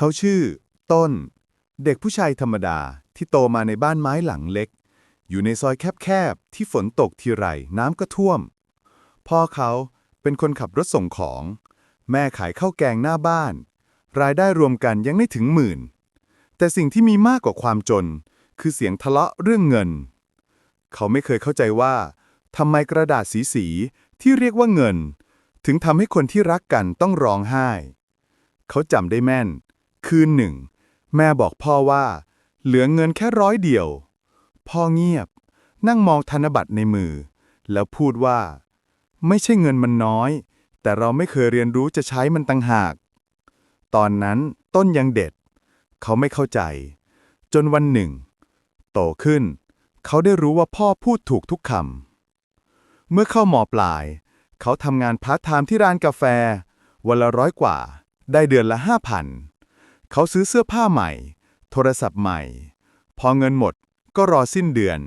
เขาชื่อ ต้น เด็กผู้ชายธรรมดาที่โตมาในบ้านไม้หลังเล็ก อยู่ในซอยแคบๆ ที่ฝนตกทีไรน้ำก็ท่วม พ่อเขาเป็นคนขับรถส่งของ แม่ขายข้าวแกงหน้าบ้าน รายได้รวมกันยังไม่ถึงหมื่น แต่สิ่งที่มีมากกว่าความจน คือเสียงทะเลาะเรื่องเงิน เขาไม่เคยเข้าใจว่าทำไมกระดาษสีๆที่เรียกว่าเงิน ถึงทำให้คนที่รักกันต้องร้องไห้ เขาจำได้แม่น คืนหนึ่ง แม่บอกพ่อว่า เหลือเงินแค่ร้อยเดียว พ่อเงียบ นั่งมองธนบัตรในมือ แล้วพูดว่า ไม่ใช่เงินมันน้อย แต่เราไม่เคยเรียนรู้จะใช้มันตั้งหาก ตอนนั้นต้นยังเด็ด เขาไม่เข้าใจ จนวันหนึ่ง โตขึ้น เขาได้รู้ว่าพ่อพูดถูกทุกคำเมื่อเข้ามอปลาย เขาทำงานพาร์ทไทม์ที่ร้านกาแฟ วันละร้อยกว่า ได้เดือนละห้าพัน เขาซื้อเสื้อผ้าใหม่ โทรศัพท์ใหม่ พอเงินหมดก็รอสิ้นเดือน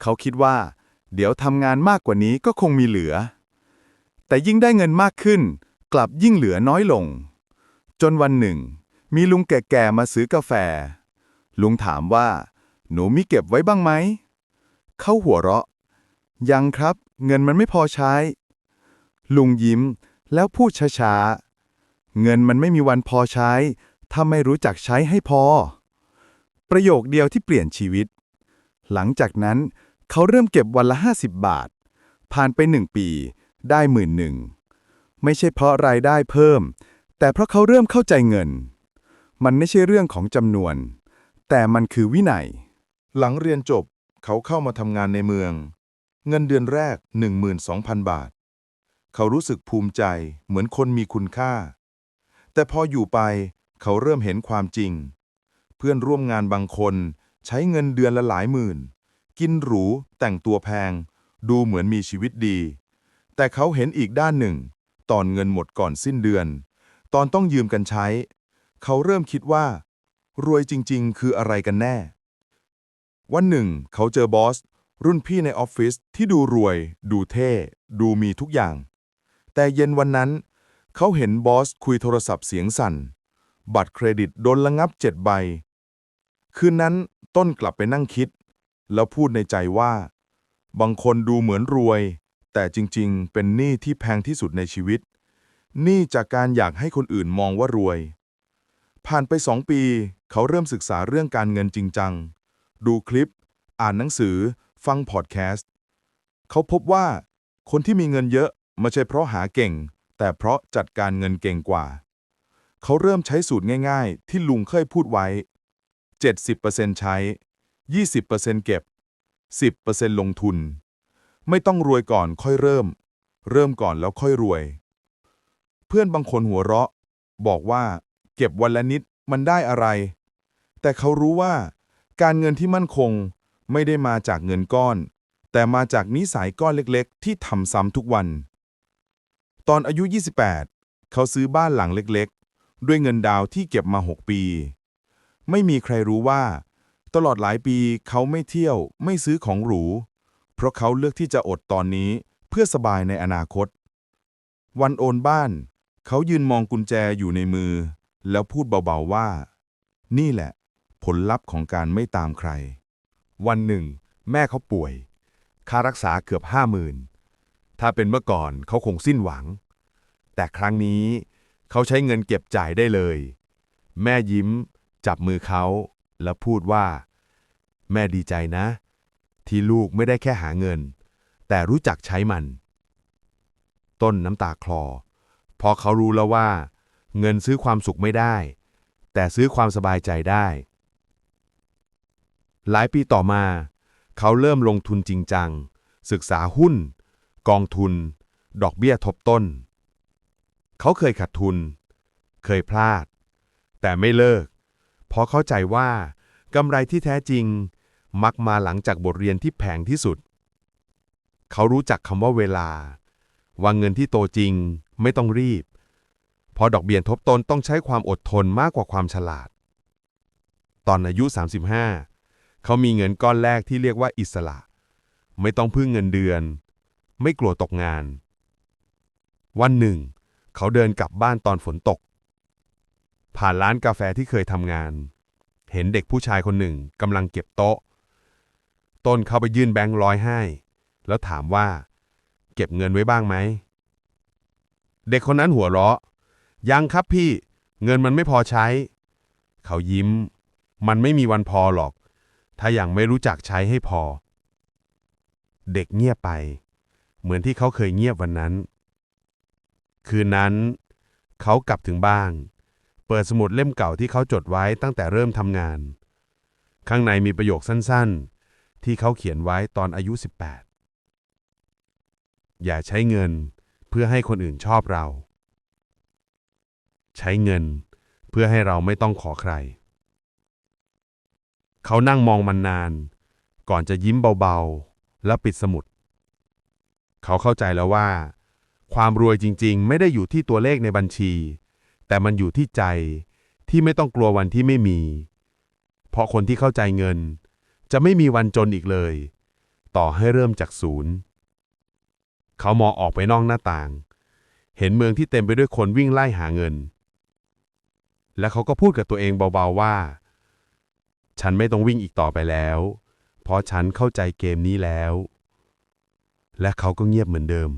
เขาคิดว่า เดี๋ยวทำงานมากกว่านี้ก็คงมีเหลือ แต่ยิ่งได้เงินมากขึ้น กลับยิ่งเหลือน้อยลง จนวันหนึ่ง มีลุงแก่ๆมาซื้อกาแฟ ลุงถามว่า หนูมีเก็บไว้บ้างไหม เขาหัวเราะ ยังครับ เงินมันไม่พอใช้ ลุงยิ้มแล้วพูดช้าๆ เงินมันไม่มีวันพอใช้ ถ้าไม่รู้จักใช้ให้พอ ประโยคเดียวที่เปลี่ยนชีวิต หลังจากนั้น เขาเริ่มเก็บวันละ 50 บาท ผ่านไปหนึ่งปี ได้หมื่นหนึ่งไม่ใช่เพราะรายได้เพิ่ม แต่เพราะเขาเริ่มเข้าใจเงิน มันไม่ใช่เรื่องของจำนวน แต่มันคือวินัย หลังเรียนจบเขาเข้ามาทำงานในเมือง เงินเดือนแรก 12,000 บาท เขารู้สึกภูมิใจเหมือนคนมีคุณค่า แต่พออยู่ไป เขาเริ่มเห็นความจริง เพื่อนร่วมงานบางคนใช้เงินเดือนละหลายหมื่น กินหรู แต่งตัวแพง ดูเหมือนมีชีวิตดี แต่เขาเห็นอีกด้านหนึ่ง ตอนเงินหมดก่อนสิ้นเดือน ตอนต้องยืมกันใช้ เขาเริ่มคิดว่า รวยจริง ๆ คืออะไรกันแน่ วันหนึ่ง เขาเจอบอส รุ่นพี่ในออฟฟิศที่ดูรวย ดูเท่ ดูมีทุกอย่าง แต่เย็นวันนั้น เขาเห็นบอสคุยโทรศัพท์เสียงสั่น บัตรเครดิตโดนระงับเจ็ดใบ คืนนั้นต้นกลับไปนั่งคิด แล้วพูดในใจว่า บางคนดูเหมือนรวย แต่จริงๆ เป็นหนี้ที่แพงที่สุดในชีวิตหนี้จากการอยากให้คนอื่นมองว่ารวย ผ่านไปสองปี เขาเริ่มศึกษาเรื่องการเงินจริงจัง ดูคลิป อ่านหนังสือ ฟังพอดแคสต์ เขาพบว่า คนที่มีเงินเยอะ ไม่ใช่เพราะหาเก่ง แต่เพราะจัดการเงินเก่งกว่า เขาเริ่มใช้สูตรง่าย ๆ ที่ลุงเคยพูดไว้ 70%ใช้ 20%เก็บ 10%ลงทุน ไม่ต้องรวยก่อนค่อยเริ่ม เริ่มก่อนแล้วค่อยรวย เพื่อนบางคนหัวเราะ บอกว่า เก็บวันละนิดมันได้อะไร แต่เขารู้ว่า การเงินที่มั่นคงไม่ได้มาจากเงินก้อน แต่มาจากนิสัยก้อนเล็กๆ ที่ทำซ้ำทุกวัน ตอนอายุ 28 เขาซื้อบ้านหลังเล็กๆ ด้วยเงินดาวที่เก็บมา 6 ปี ไม่มีใครรู้ว่า ตลอดหลายปีเขาไม่เที่ยว ไม่ซื้อของหรู เพราะเขาเลือกที่จะอดตอนนี้เพื่อสบายในอนาคต วันโอนบ้าน เขายืนมองกุญแจอยู่ในมือ แล้วพูดเบาๆว่า นี่แหละ ผลลัพธ์ของการไม่ตามใคร วันหนึ่ง แม่เขาป่วย ค่ารักษาเกือบห้าหมื่นถ้าเป็นเมื่อก่อนเขาคงสิ้นหวัง แต่ครั้งนี้ เขาใช้เงินเก็บจ่ายได้เลย แม่ยิ้ม จับมือเขาแล้วพูดว่า แม่ดีใจนะ ที่ลูกไม่ได้แค่หาเงิน แต่รู้จักใช้มัน ต้นน้ำตาคลอพราะเขารู้แล้วว่า เงินซื้อความสุขไม่ได้ แต่ซื้อความสบายใจได้ หลายปีต่อมา เขาเริ่มลงทุนจริงจัง ศึกษาหุ้น กองทุน ดอกเบี้ยทบต้น เขาเคยขาดทุน เคยพลาด แต่ไม่เลิก เพราะเข้าใจว่ากำไรที่แท้จริง มักมาหลังจากบทเรียนที่แพงที่สุด เขารู้จักคำว่าเวลา ว่าเงินที่โตจริงไม่ต้องรีบเพราะดอกเบี้ยทบต้นต้องใช้ความอดทนมากกว่าความฉลาด ตอนอายุ 35 เขามีเงินก้อนแรกที่เรียกว่าอิสระ ไม่ต้องพึ่งเงินเดือน ไม่กลัวตกงาน วันหนึ่ง เขาเดินกลับบ้านตอนฝนตก ผ่านร้านกาแฟที่เคยทำงาน เห็นเด็กผู้ชายคนหนึ่งกำลังเก็บโต๊ะ ต้นเข้าไปยื่นแบงค์ร้อยให้ แล้วถามว่า เก็บเงินไว้บ้างไหม เด็กคนนั้นหัวเราะ ยังครับพี่ เงินมันไม่พอใช้ เขายิ้ม มันไม่มีวันพอหรอก ถ้ายังไม่รู้จักใช้ให้พอ เด็กเงียบไป เหมือนที่เขาเคยเงียบวันนั้น คืนนั้น เขากลับถึงบ้าน เปิดสมุดเล่มเก่าที่เขาจดไว้ตั้งแต่เริ่มทำงาน ข้างในมีประโยคสั้นๆ ที่เขาเขียนไว้ตอนอายุ 18 อย่าใช้เงินเพื่อให้คนอื่นชอบเรา ใช้เงินเพื่อให้เราไม่ต้องขอใคร เขานั่งมองมันนาน ก่อนจะยิ้มเบาๆ แล้วปิดสมุด เขาเข้าใจแล้วว่า ความรวยจริงๆ ไม่ได้อยู่ที่ตัวเลขในบัญชี แต่มันอยู่ที่ใจที่ไม่ต้องกลัววันที่ไม่มี เพราะคนที่เข้าใจเงิน จะไม่มีวันจนอีกเลย ต่อให้เริ่มจากศูนย์เขามองออกไปนอกหน้าต่าง เห็นเมืองที่เต็มไปด้วยคนวิ่งไล่หาเงิน และเขาก็พูดกับตัวเองเบาๆว่า ฉันไม่ต้องวิ่งอีกต่อไปแล้ว เพราะฉันเข้าใจเกมนี้แล้ว และเขาก็เงียบเหมือนเดิม